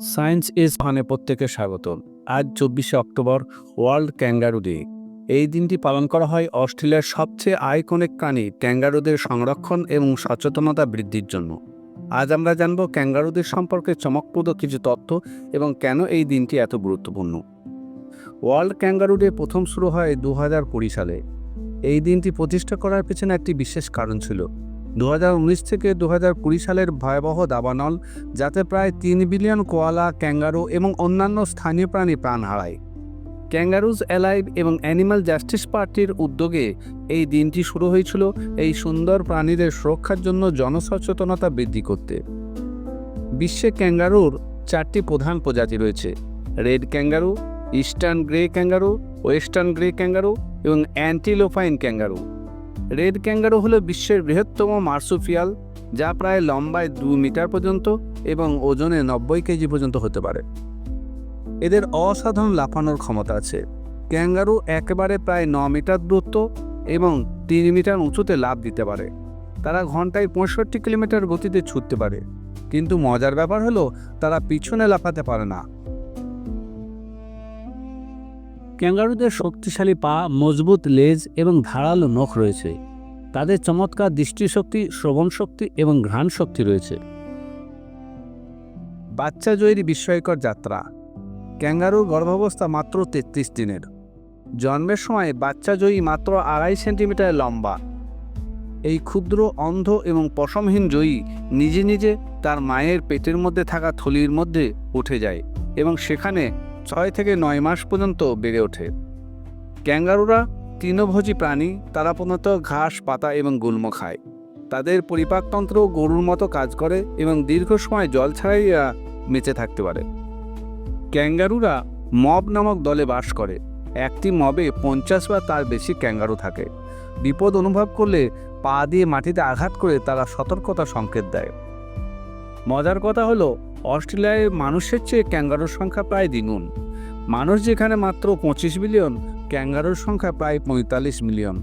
Science is ফানে প্রত্যেকে স্বাগত আজ চব্বিশে অক্টোবর, ওয়ার্ল্ড ক্যাঙ্গারু ডে। এই দিনটি পালন করা হয় অস্ট্রেলিয়ার সবচেয়ে আইকনিক প্রাণী ক্যাঙ্গারুদের সংরক্ষণ এবং সচেতনতা বৃদ্ধির জন্য। আজ আমরা জানব ক্যাঙ্গারুদের সম্পর্কে চমকপ্রদ কিছু তথ্য এবং কেন এই দিনটি এত গুরুত্বপূর্ণ। ওয়ার্ল্ড ক্যাঙ্গারু ডে প্রথম শুরু হয় দু হাজার কুড়ি সালে। এই দিনটি প্রতিষ্ঠা করার পেছনে একটি বিশেষ কারণ ছিল। দু হাজার উনিশ থেকে দু সালের ভয়াবহ দাবানল, যাতে প্রায় তিন বিলিয়ন কোয়ালা, ক্যাঙ্গারু এবং অন্যান্য স্থানীয় প্রাণী প্রাণ হারায়। ক্যাঙ্গারুজ অ্যালাইভ এবং অ্যানিম্যাল জাস্টিস পার্টির উদ্যোগে এই দিনটি শুরু হয়েছিল এই সুন্দর প্রাণীদের সুরক্ষার জন্য জনসচেতনতা বৃদ্ধি করতে। বিশ্বে ক্যাঙ্গারুর চারটি প্রধান প্রজাতি রয়েছে। Red kangaroo, eastern grey kangaroo, western grey kangaroo এবং অ্যান্টিলোফাইন ক্যাঙ্গারু। রেড ক্যাঙ্গারু হলো বিশ্বের বৃহত্তম মার্সুফিয়াল, যা প্রায় লম্বায় দু মিটার পর্যন্ত এবং ওজনে নব্বই কেজি পর্যন্ত হতে পারে। এদের অসাধারণ লাফানোর ক্ষমতা আছে। ক্যাঙ্গারু একেবারে প্রায় ন মিটার দূরত্ব এবং তিন মিটার উঁচুতে লাফ দিতে পারে। তারা ঘন্টায় পঁয়ষট্টি কিলোমিটার গতিতে ছুটতে পারে। কিন্তু মজার ব্যাপার হলো, তারা পিছনে লাফাতে পারে না। ক্যাঙ্গারুদের শক্তিশালী পা, মজবুত লেজ এবং ধারালো নখ রয়েছে। তাদের চমৎকার দৃষ্টিশক্তি শ্রবণ শক্তি এবং ঘ্রাণ শক্তি রয়েছে। বাচ্চা জয়ী বিস্ময়কর যাত্রা। ক্যাঙ্গারুর গর্ভাবস্থা মাত্র তেত্রিশ দিনের। জন্মের সময় বাচ্চা জয়ী মাত্র আড়াই সেন্টিমিটার লম্বা। এই ক্ষুদ্র, অন্ধ এবং পশমহীন জয়ী নিজে নিজে তার মায়ের পেটের মধ্যে থাকা থলির মধ্যে উঠে যায় এবং সেখানে ছয় থেকে নয় মাস পর্যন্ত বেড়ে ওঠে। ক্যাঙ্গারুরা, তৃণভোজী প্রাণী, তারা প্রধানত ঘাস, পাতা এবং গুল্ম খায়। তাদের পরিপাকতন্ত্র গরুর মতো কাজ করে এবং দীর্ঘ সময় জল ছাড়াই বেঁচে থাকতে পারে। ক্যাঙ্গারুরা মব নামক দলে বাস করে। একটি মবে পঞ্চাশ বা তার বেশি ক্যাঙ্গারু থাকে। বিপদ অনুভব করলে পা দিয়ে মাটিতে আঘাত করে তারা সতর্কতা সংকেত দেয়। মজার কথা হলো অস্ট্রেলিয়ায় মানুষের চেয়ে ক্যাঙ্গারোর সংখ্যা প্রায় দ্বিগুণ। মানুষ যেখানে মাত্র পঁচিশ মিলিয়ন ক্যাঙ্গারুর সংখ্যা প্রায় পঁয়তাল্লিশ মিলিয়ন।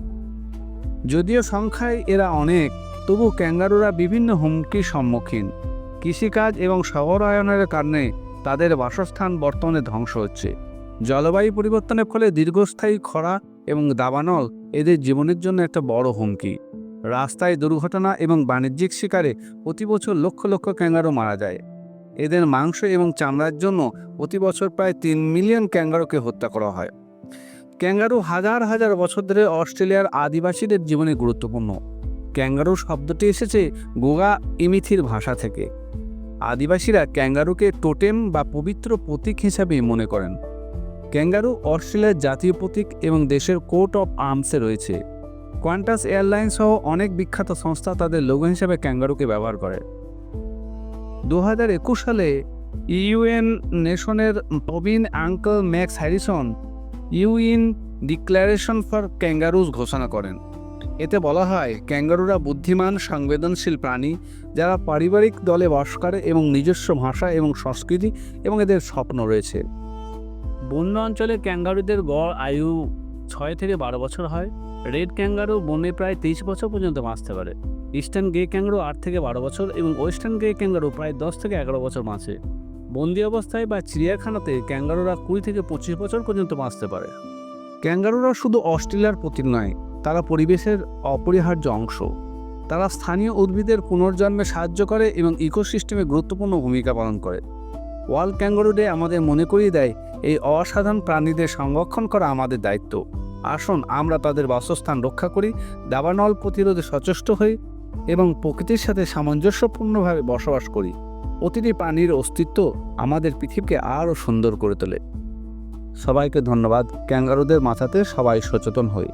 যদিও সংখ্যায় এরা অনেক, তবু ক্যাঙ্গারুরা বিভিন্ন হুমকির সম্মুখীন। কৃষিকাজ এবং শহরায়নের কারণে তাদের বাসস্থান বর্তমানে ধ্বংস হচ্ছে। জলবায়ু পরিবর্তনের ফলে দীর্ঘস্থায়ী খরা এবং দাবানল এদের জীবনের জন্য একটা বড় হুমকি। রাস্তায় দুর্ঘটনা এবং বাণিজ্যিক শিকারে প্রতি বছর লক্ষ লক্ষ ক্যাঙ্গারু মারা যায়। এদের মাংস এবং চামড়ার জন্য প্রতি বছর প্রায় তিন মিলিয়ন ক্যাঙ্গারুকে হত্যা করা হয়। ক্যাঙ্গারু হাজার হাজার বছর ধরে অস্ট্রেলিয়ার আদিবাসীদের জীবনে গুরুত্বপূর্ণ। ক্যাঙ্গারু শব্দটি এসেছে গোগা ইমিথির ভাষা থেকে। আদিবাসীরা ক্যাঙ্গারুকে টোটেম বা পবিত্র প্রতীক হিসাবে মনে করেন। ক্যাঙ্গারু অস্ট্রেলিয়ার জাতীয় প্রতীক এবং দেশের কোর্ট অফ আর্মসে রয়েছে। কোয়ান্টাস এয়ারলাইন সহ অনেক বিখ্যাত সংস্থা তাদের লোগো হিসেবে ক্যাঙ্গারুকে ব্যবহার করে। দু হাজার একুশ সালে ইউএন নেশনের প্রবীণ uncle Max Harrison ইউইন declaration for kangaroos ঘোষণা করেন। এতে বলা হয়, ক্যাঙ্গারুরা বুদ্ধিমান, সংবেদনশীল প্রাণী যারা পারিবারিক দলে বাস করে এবং নিজস্ব ভাষা এবং সংস্কৃতি এবং এদের স্বপ্ন রয়েছে। বন্য অঞ্চলে ক্যাঙ্গারুদের গড় আয়ু ছয় থেকে বারো বছর হয়। রেড ক্যাঙ্গারু বনে প্রায় তেইশ বছর পর্যন্ত বাঁচতে পারে। ইস্টার্ন গ্রে ক্যাঙ্গারু আট থেকে বারো বছর এবং ওয়েস্টার্ন গ্রে ক্যাঙ্গারু প্রায় দশ থেকে এগারো বছর বাঁচে। বন্দি অবস্থায় বা চিড়িয়াখানাতে ক্যাঙ্গারুরা কুড়ি থেকে পঁচিশ বছর পর্যন্ত বাঁচতে পারে। ক্যাঙ্গারুরা শুধু অস্ট্রেলিয়ার প্রতি নয়, তারা পরিবেশের অপরিহার্য অংশ। তারা স্থানীয় উদ্ভিদের পুনর্জন্মে সাহায্য করে এবং ইকোসিস্টেমে গুরুত্বপূর্ণ ভূমিকা পালন করে। ওয়ার্ল্ড ক্যাঙ্গারু ডে আমাদের মনে করিয়ে দেয়, এই অসাধারণ প্রাণীদের সংরক্ষণ করা আমাদের দায়িত্ব। আসুন আমরা তাদের বাসস্থান রক্ষা করি, দাবানল প্রতিরোধে সচেষ্ট হই এবং প্রকৃতির সাথে সামঞ্জস্যপূর্ণভাবে বসবাস করি। প্রতিটি পানির অস্তিত্ব আমাদের পৃথিবীকে আরও সুন্দর করে তোলে। সবাইকে ধন্যবাদ। ক্যাঙ্গারুদের মাথাতে সবাই সচেতন হই।